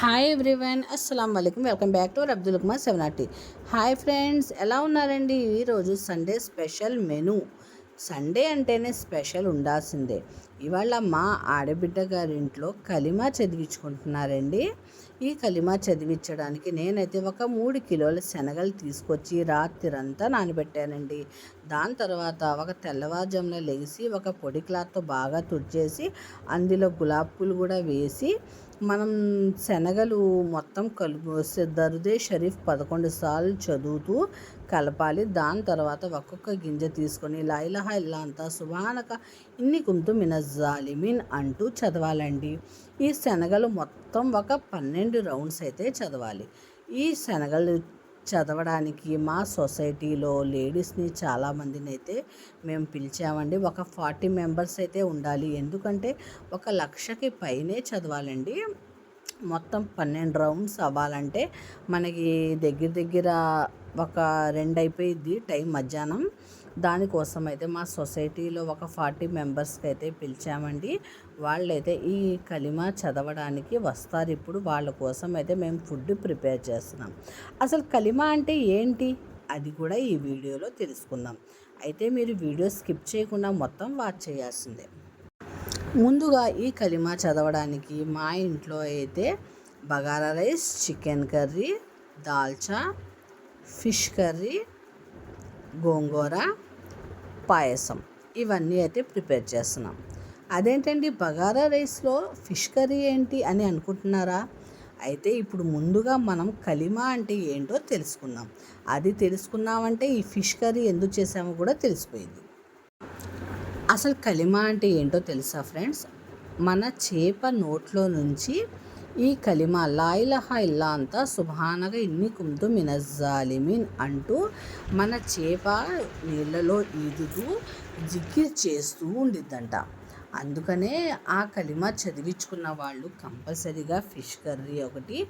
Hi everyone అస్సలం వలైకుమ్ welcome back to Abdul Kumar సెవెనాటి hi friends ఎలా ఉన్నారండి? ఈరోజు సండే స్పెషల్ మెను సండే అంటేనే స్పెషల్ ఉండాల్సిందే. ఇవాళ మా ఆడబిడ్డ గారింట్లో కలిమా చదివించుకుంటున్నారండి. ఈ కలిమా చదివించడానికి నేనైతే ఒక మూడు కిలోల శనగలు తీసుకొచ్చి రాత్రిరంతా నానబెట్టానండి. దాని తర్వాత ఒక తెల్లవారుజామున లెగిసి ఒక పొడి క్లాత్తో బాగా తుడిచేసి అందులో గులాబ్ పూలు కూడా వేసి మనం శనగలు మొత్తం కలుపు దరుదే షరీఫ్ పదకొండు సార్లు చదువుతూ కలపాలి. దాని తర్వాత ఒక్కొక్క గింజ తీసుకొని లైలహ ఇల్లా అంతా సుభానక ఇన్ని కుంతు మినజాలిమిన్ అంటూ చదవాలండి. ఈ శనగలు మొత్తం ఒక పన్నెండు రౌండ్స్ అయితే చదవాలి. ఈ శనగలు చదవడానికి మా సొసైటీలో లేడీస్ని చాలామందిని అయితే మేము పిలిచామండి. ఒక ఫార్టీ మెంబర్స్ అయితే ఉండాలి. ఎందుకంటే ఒక లక్షకి పైనే చదవాలండి. మొత్తం పన్నెండు రౌండ్స్ అవ్వాలంటే మనకి దగ్గర దగ్గర ఒక రెండు అయిపోయింది టైం మధ్యాహ్నం. దానికోసం అయితే మా సొసైటీలో ఒక ఫార్టీ మెంబర్స్కి అయితే పిలిచామండి. వాళ్ళైతే ఈ కలిమా చదవడానికి వస్తారు ఇప్పుడు వాళ్ళ కోసం అయితే మేము ఫుడ్ ప్రిపేర్ చేస్తున్నాం. అసలు కలిమా అంటే ఏంటి? అది కూడా ఈ వీడియోలో తెలుసుకుందాం. అయితే మీరు వీడియో స్కిప్ చేయకుండా మొత్తం వాచ్ చేయాల్సిందే. ముందుగా ఈ కలిమా చదవడానికి మా ఇంట్లో అయితే bagara rice chicken curry dalcha fish curry gongura payasam. ఇవన్నీ అయితే ప్రిపేర్ చేస్తున్నాం. అదేంటండి బగారా రైస్లో ఫిష్ కర్రీ ఏంటి అని అనుకుంటున్నారా? అయితే ఇప్పుడు ముందుగా మనం కలిమా అంటే ఏంటో తెలుసుకుందాం. అది తెలుసుకున్నామంటే ఈ ఫిష్ కర్రీ ఎందుకు చేసామో కూడా తెలిసిపోయింది. అసలు కలిమా అంటే ఏంటో తెలుసా ఫ్రెండ్స్? మన చేప నోట్లో నుంచి ఈ కలిమ లాయిలహ ఇల్లా అంతా సుభానగా ఇన్ని కుందు మినజాలిమిన్ అంటూ మన చేప నీళ్ళలో ఈదుతూ జిగ్గి చేస్తూ ఉండిద్దంట. అందుకనే ఆ కలిమ చదివించుకున్న వాళ్ళు కంపల్సరీగా ఫిష్ కర్రీ ఒకటి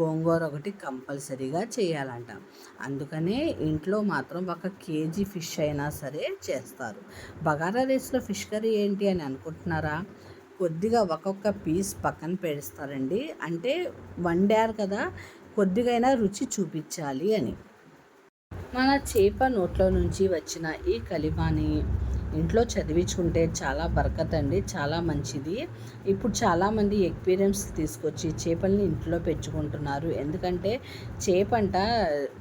గోంగూర ఒకటి కంపల్సరీగా చేయాలంట. అందుకనే ఇంట్లో మాత్రం ఒక కేజీ ఫిష్ అయినా సరే చేస్తారు. బగారా రైస్లో ఫిష్ కర్రీ ఏంటి అని అనుకుంటున్నారా? కొద్దిగా ఒక్కొక్క పీస్ పక్కన పెడతారండి అంటే వండారు కదా కొద్దిగైనా రుచి చూపించాలి అని. మన చేప నోట్లో నుంచి వచ్చిన ఈ కలిమాని ఇంట్లో చదివించుకుంటే చాలా బరకత్ అండి చాలా మంచిది. ఇప్పుడు చాలామంది ఎక్స్పీరియన్స్ తీసుకొచ్చి చేపల్ని ఇంట్లో పెంచుకుంటున్నారు. ఎందుకంటే చేపంట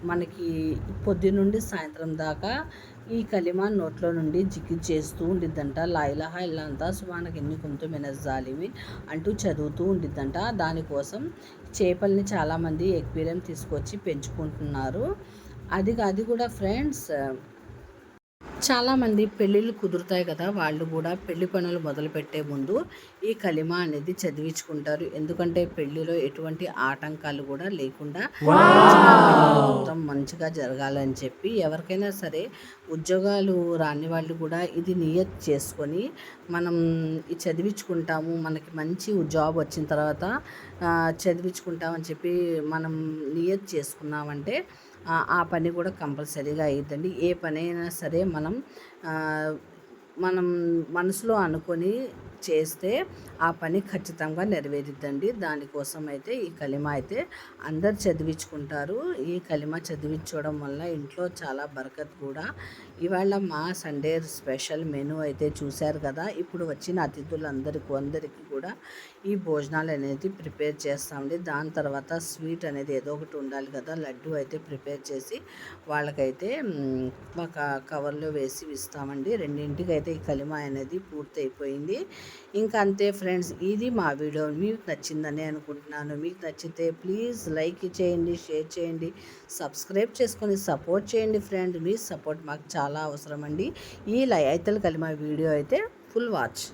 మనకి పొద్దు నుండి సాయంత్రం దాకా ఈ కలిమా నోట్లో నుండి జిగ్గి చేస్తూ ఉండిద్దంట. లాయిలహ అంతా సుమానకి ఎన్ని కొంత మెనజాలివి అంటూ చదువుతూ ఉండిద్దంట. దానికోసం చేపల్ని చాలామంది ఎక్వేరియం తీసుకొచ్చి పెంచుకుంటున్నారు. అది అది కూడా ఫ్రెండ్స్ చాలామంది పెళ్ళిళ్ళు కుదురుతాయి కదా వాళ్ళు కూడా పెళ్ళి పనులు మొదలుపెట్టే ముందు ఈ కలిమ అనేది చదివించుకుంటారు. ఎందుకంటే పెళ్ళిలో ఎటువంటి ఆటంకాలు కూడా లేకుండా మొత్తం మంచిగా జరగాలని చెప్పి ఎవరికైనా సరే ఉద్యోగాలు రాని వాళ్ళు కూడా ఇది నియత్ చేసుకొని మనం చదివించుకుంటాము మనకి మంచి జాబ్ వచ్చిన తర్వాత చదివించుకుంటామని చెప్పి మనం నియత్ చేసుకున్నామంటే ఆ పని కూడా కంపల్సరీగా అయ్యిద్దండి ఏ పని అయినా సరే మనం మనం మనసులో అనుకొని చేస్తే ఆ పని ఖచ్చితంగా నెరవేరుద్దండి. దానికోసం అయితే ఈ కలిమ అయితే అందరు చదివించుకుంటారు. ఈ కలిమ చదివించడం వల్ల ఇంట్లో చాలా బరకత్ కూడా. ఇవాళ మా సండే స్పెషల్ మెనూ అయితే చూశారు కదా. ఇప్పుడు వచ్చిన అతిథులందరికీ అందరికీ కూడా ఈ భోజనాలు అనేది ప్రిపేర్ చేస్తామండి. దాని తర్వాత స్వీట్ అనేది ఏదో ఒకటి ఉండాలి కదా. లడ్డు అయితే ప్రిపేర్ చేసి వాళ్ళకైతే ఒక కవర్లో వేసి ఇస్తామండి. రెండింటికి అయితే ఈ కలిమ అనేది పూర్తి అయిపోయింది ఇంకా అంతే ఫ్రెండ్స్ ఇది మా వీడియో. మీకు నచ్చిందని అనుకుంటున్నాను. మీకు నచ్చితే ప్లీజ్ లైక్ చేయండి షేర్ చేయండి సబ్స్క్రైబ్ చేసుకొని సపోర్ట్ చేయండి ఫ్రెండ్. మీ సపోర్ట్ మాకు చాలా అవసరం అండి. ఈ లైతలు కలిమ వీడియో అయితే ఫుల్ వాచ్.